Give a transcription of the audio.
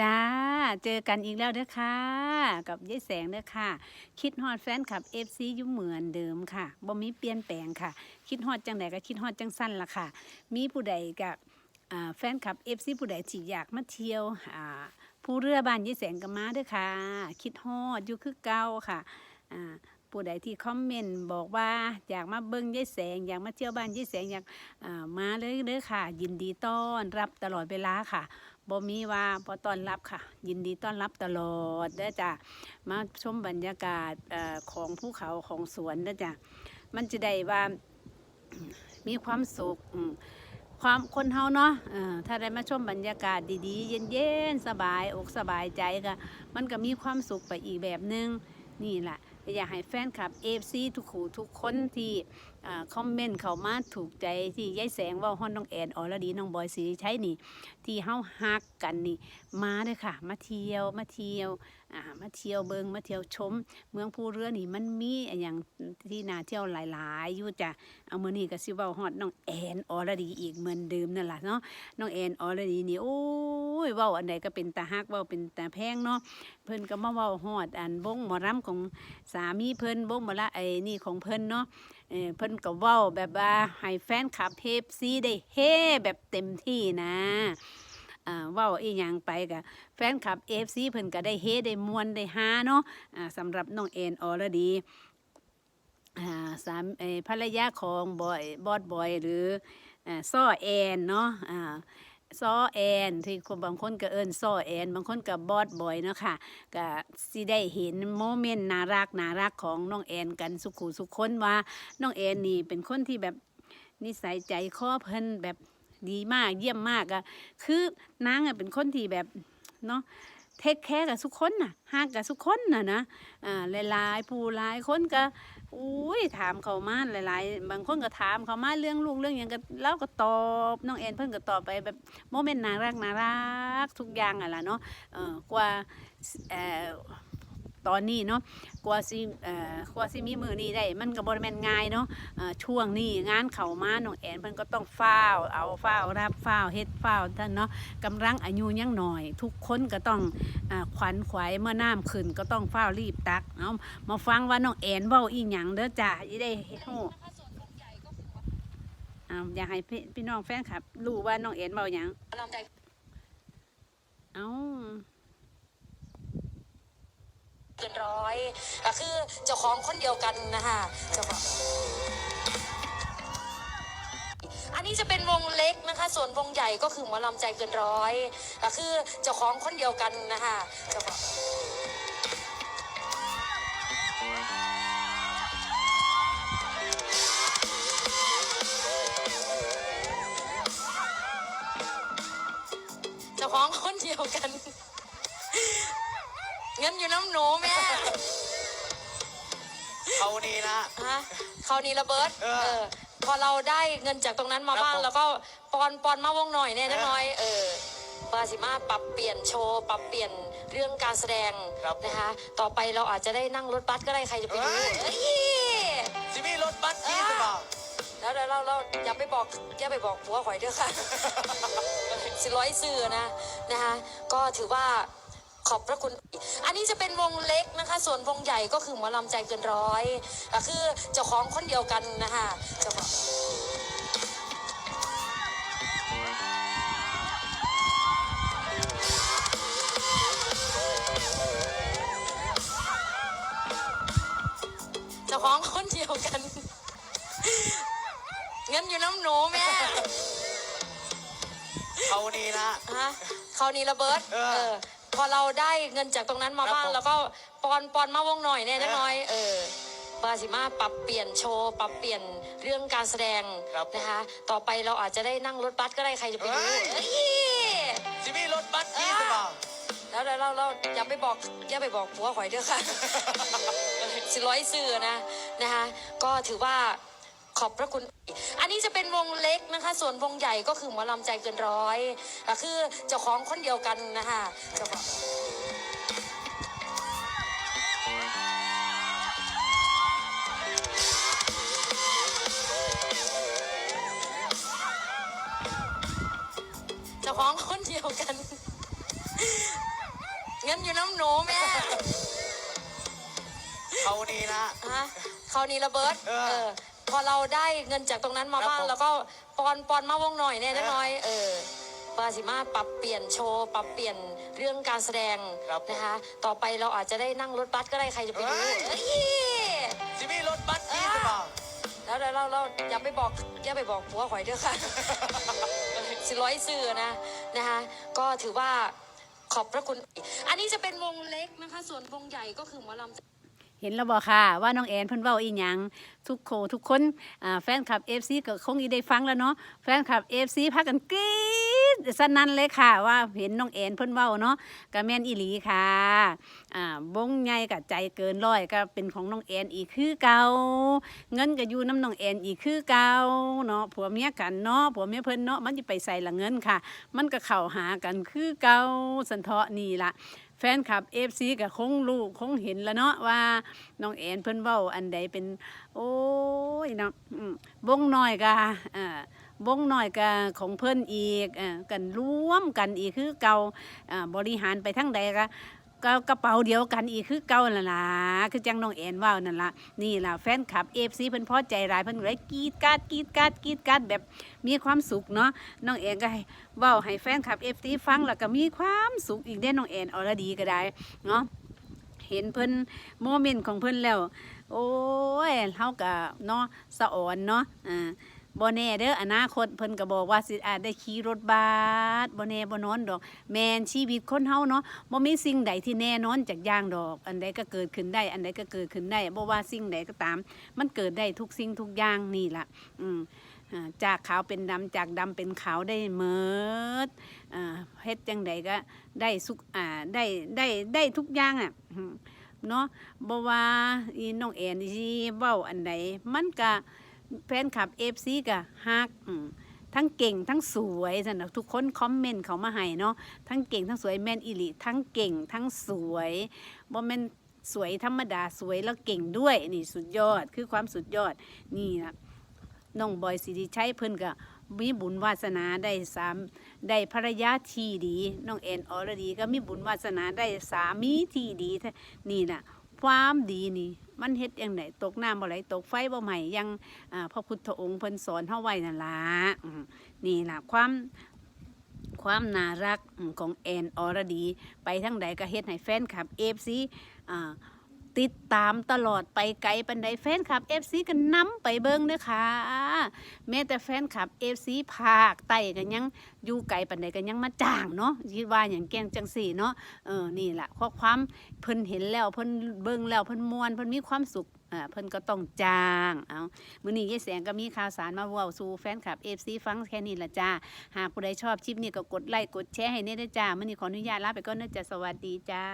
จ้า เจอกันอีกแล้วเด้อค่ะ กับยายแสงเด้อค่ะ คิดฮอดแฟนคลับ FC อยู่เหมือนเดิมค่ะบ่มีเปลี่ยนแปลงค่ะ คิดฮอดจังใดก็คิดฮอดจังสั้นละค่ะ มีผู้ใดกับแฟนคลับ FC ผู้ใดที่อยากมาเที่ยวผู้เรือบ้านยายแสงก็มาเด้อค่ะ คิดฮอดอยู่คือเก่าค่ะผู้ใดที่คอมเมนต์บอกว่าอยากมาเบิ่งยายแสง อยากมาเที่ยวบ้านยายแสงอยากมาเลยเด้อค่ะ ยินดีต้อนรับตลอดเวลาค่ะ บ่มีว่าบ่ต้อนรับค่ะ ยินดีต้อนรับตลอดเด้อจ้ะมาชมบรรยากาศอของภูเขาของสวนเด้อจ้ะมันจะได้ว่ามีความสุขความคนเฮาเนาะถ้าได้มาชมบรรยากาศดีๆ เย็นๆ สบายอกสบายใจก็มันก็มีความสุขไปอีกแบบหนึง นี่แหละอยากให้แฟนคลับ FC ทุกคู่ทุกคนที่คอมเมนต์เข้ามาถูกใจที่ยายแสงว่าฮอนน้องแอนออลดีน้องบอยสีใช้นี่ ที่เฮาฮักกันนี่ มาเด้อค่ะ มาเที่ยวมาเที่ยวอ่ามาเที่ยวเบิงมาเที่ยวชม เมืองภูเรือนี่มันมีอย่างที่น่าเที่ยวหลายๆอยู่จ้ะเอามือนี้ก็สิเว้าฮอดน้องแอนออรดีอีกเหมือนเดิมนั่นแหละเนาะน้องแอนออรดีนี่โอ้ยเว้าอันใดก็เป็นตาฮักเว้าเป็นตาแพงเนาะเพิ่นก็มาเว้าฮอดอันวงหมอรำของสามีเพิ่นวงหมอละไอ้นี่ของเพิ่นเนาะเออเพิ่นก็เว้าแบบว่าให้แฟนคลับเฮฟซีได้เฮแบบเต็มที่นะอ่าเว้าอีหยังไปก็แฟนคลับเอฟซีเพิ่นก็ได้เฮได้มวนได้ฮาเนาะอ่าสำหรับน้องเอ็นออรดีอ่าสามภรรยาของบอยบอดบอยหรืออ่าซ้อแอนเนาะอ่า ซ้อแอนที่คนบางคนก็เอิ้นซ้อแอน บางคนก็บอดบอยเนาะค่ะก็สิได้เห็นโมเมนต์น่ารักน่ารักของน้องแอนกันสุขุสุขคนว่าน้องแอนนี่เป็นคนที่แบบนิสัยใจคอเพิ่นแบบดีมากเยี่ยมมากอะคือนางอะเป็นคนที่แบบเนาะ เทคแคร์กับทุกคนน่ะฮักกับทุกคนน่ะนะอ่าหลายๆผู้หลายคนก็อุ้ยถามเขามาหลายๆ บางคนก็ถามเขามาเรื่องลูกเรื่องอยังก็เราก็ตอบน้องแอนเพิ่นก็ตอบไปแบบโมเมนต์น่ารักน่ารักทุกอย่างอะล่ะเนาะเออกว่าเอ่อ ตอนนี้เนาะกว่าสิเอ่อกว่าสิมีมือนี้ได้มันก็บ่แม่นง่ายเนาะเอ่อช่วงนี้งานเข้ามาน้องแอนเพิ่นก็ต้องฟ้าวเอาฟ้าวรับฟ้าวเฮ็ดฟ้าวท่านเนาะกำลังอายุยังน้อย ทุกคนก็ต้องอ่าขวัญขวายเมื่อน้ำขึ้นก็ต้องฟ้าวรีบตักเอามาฟังว่าน้องแอนเว้าอีหยังเด้อจ้าสิได้เฮู้อ้าอยากให้พี่พี่น้องแฟนคลับรู้ว่าน้องแอนเว้าหยัง เอ้า เกินร้อยก็คือเจ้าของคนเดียวกันนะคะเจ้าของอันนี้จะเป็นวงเล็กนะคะ ส่วนวงใหญ่ก็คือหมอลำใจเกินร้อยก็คือเจ้าของคนเดียวกันนะคะเจ้าของ นี่ละ ฮะคราวนี้ระเบิดเออพอเราได้เงินจากตรงนั้นมาครับบ้างผมแล้วก็ปอนปอนมาวงหน่อยเนี่ยเออน้อยๆเออปาสิมาปรับเปลี่ยนโชว์ปรับเปลี่ยนเรื่องการแสดงครับนะคะ ต่อไปเราอาจจะได้นั่งรถบัสก็ได้ใครจะไปรู้เฮ้ย เอ้ยสิมีรถบัสที่สบายแล้วเดี๋ยวเราเราอย่าไปบอกอย่าไปบอกผัวข่อยเด้อค่ะ สิร้อยสื่อนะนะคะก็ถือว่า ขอบพระคุณ อันนี้จะเป็นวงเล็กนะคะ ส่วนวงใหญ่ก็คือหมอลำใจเกินร้อยก็คือเจ้าของคนเดียวกันนะคะเจ้าของเจ้าของคนเดียวกัน เงินอยู่น้ำหนูแม่เขานี่ละฮะคราวนี้ระเบิด เออ พอเราได้เงินจากตรงนั้นมาครับบ้างผมแล้วก็ปอนปอนมาวงหน่อยเนี่ยเออน้อยๆเออปาสิมาปรับเปลี่ยนโชว์ปรับเปลี่ยนเรื่องการแสดงครับนะคะ ต่อไปเราอาจจะได้นั่งรถบัสก็ได้ใครจะไปรู้เฮ้ยเอ้ยสิมีรถบัสที่สบายแล้วเดี๋ยวเราเราอย่าไปบอกอย่าไปบอกผัวข่อยเด้อค่ะ สิร้อยสื่อนะนะคะ ก็ถือว่าขอบพระคุณ อันนี้จะเป็นวงเล็กนะคะ ส่วนวงใหญ่ก็คือหมอลำใจเกินร้อยก็คือเจ้าของคนเดียวกันนะคะเจ้าของเจ้าของคนเดียวกันงินอยู่น้ำหนูแม่เขาดีนะฮะเขาวนี่ระเบิดเออ พอเราได้เงินจากตรงนั้นมาครับบ้างผม แล้วก็ปอนปอนมาวงหน่อยเนี่ยเออน้อยๆเออปาสิมาปรับเปลี่ยนโชว์ปรับเปลี่ยนเรื่องการแสดงครับผม นะคะ ต่อไปเราอาจจะได้นั่งรถบัสก็ได้ใครจะไปรู้เฮ้ยเอ้ยสิมีรถบัสพี่สบายแล้วเดี๋ยวเราเราอย่าไปบอกอย่าไปบอกผัวข่อยเด้อค่ะ สิร้อยซื้อนะนะคะก็ถือว่าขอบพระคุณ อันนี้จะเป็นวงเล็กนะคะ ส่วนวงใหญ่ก็คือหมอลำ เห็นแล้วบ่ค่ะ ว่าน้องแอนเพิ่นเว้าอีหยังทุกโคทุกคนอ่าแฟนคลับ FC ก็คงอีได้ฟังแล้วเนาะแฟนคลับ FC พากันกรี๊ดสนั่นเลยค่ะ ว่าเห็นน้องแอนเพิ่นเว้าเนาะก็แม่นอีหลีค่ะอ่าวงใหญ่ก็ใจเกินร้อยก็เป็นของน้องแอนอีกคือเก่าเงินก็อยู่น้ำน้องแอนอีกคือเก่าเนาะผัวเมียกันเนาะผัวเมียเพิ่นเนาะมันสิไปใส่ละเงินค่ะ มันก็เข้าหากันคือเก่าสันเทาะนี่ละ ฟนคลับเอฟซีก็คงรู้คงเห็นแล้วเนาะว่าน้องแอนเพิ่นเว้าอันใดเป็น โอ้ยเนาะอืมวงน้อยกะอ่าบงน้อยกะของเพิ่นอีกอ่ากันรวมกันอีกคือเก่าอ่าบริหารไปทั้งใดกะ ก็กระเป๋าเดียวกันอีกคือเก่านั่นะคือจังน้องแอนว้านั่นละนี่ล่ะแฟนคลับ FC เพิ่นพอใจหลายเพิ่นเลยกรีดกาดกรีดกาดกรีดกาดแบบมีความสุขเนาะน้องแอนก็ให้ว้าให้แฟนคลับ FC ฟังแล้วก็มีความสุขอีกเด้น้องแอนอรดีก็ได้เนาะเห็นเพิ่นโมเมนต์ของเพิ่นแล้ว โอ้ยเฮาก็เนาะสะอ่อนเนาะอ่า บ่แน่เด้ออนาคตเพิ่นก็บอกว่าสิอาจได้ขี่รถบัสบ่แน่บ่นอนดอก แมนชีวิตคนเฮาเนาะบ่มีสิ่งใดที่แน่นอนจากอย่างดอก อันใดก็เกิดขึ้นได้ อันใดก็เกิดขึ้นได้บ่ว่าสิ่งใดก็ตาม มันเกิดได้ทุกสิ่งทุกอย่างนี่ล่ะ อืมจากขาวเป็นดำจากดำเป็นขาวได้เมิดอ่าเฮ็ดจังใดก็ได้สุขอ่าได้ได้ได้ทุกอย่างอะเนาะบ่ว่าอีน้องแอนสิเว้าอันใดมันก็ แฟนคลับ FC ก็ฮักทั้งเก่งทั้งสวยซั่นะทุกคนคอมเมนต์เขามาให้เนาะทั้งเก่งทั้งสวยแมนอีหลีทั้งเก่งทั้งสวยบ่แมนสวยธรรมดาสวยแล้วเก่งด้วยนี่สุดยอดคือความสุดยอดนี่ล่ะน้องบอยสิริชัยเพิ่นก็มีบุญวาสนาได้สามได้ภรรยาที่ดีน้องแอนออรดีก็มีบุญวาสนาได้สามีที่ดีแท้นี่น่ะ ความดีนี่ มันเฮ็ดอย่างไหนตกน้ำบ่ไหลตกไฟบ่ไหมยังพระพุทธองค์เพิ่นสอนเฮาไว้นั่นล่ะนี่ล่ะความความน่ารักของแอนออรดี ไปทั้งใดก็เฮ็ดให้แฟนคลับ FC อ่า ติดตามตลอดไปไกลปันใดแฟนคลับ FC ก็นน้ำไปเบิ่งเด้อค่ะ แม้แต่แฟนคลับ FC ภาคใต้ก็ยังอยู่ไกลปันใดก็ยังมาจ้างเนาะคิดว่าอย่างแกงจังสี่เนาะเออนี่แหละข้อความเพิ่นเห็นแล้วเพิ่นเบิ่งแล้วเพิ่นมวนเพิ่นมีความสุขเพิ่นก็ต้องจ้าง เอามื้อนี้ยายแสงก็มีข่าวสารมาเว้าสู่แฟนคลับ FC ฟังแค่นี้ละจ้า หากผู้ใดชอบคลิปนี้ก็กดไลค์กดแชร์ให้แน่ด้จ้ามื้อนี้ขออนุญาตลาไปก่อนเด้อจ้าสวัสดีจ้า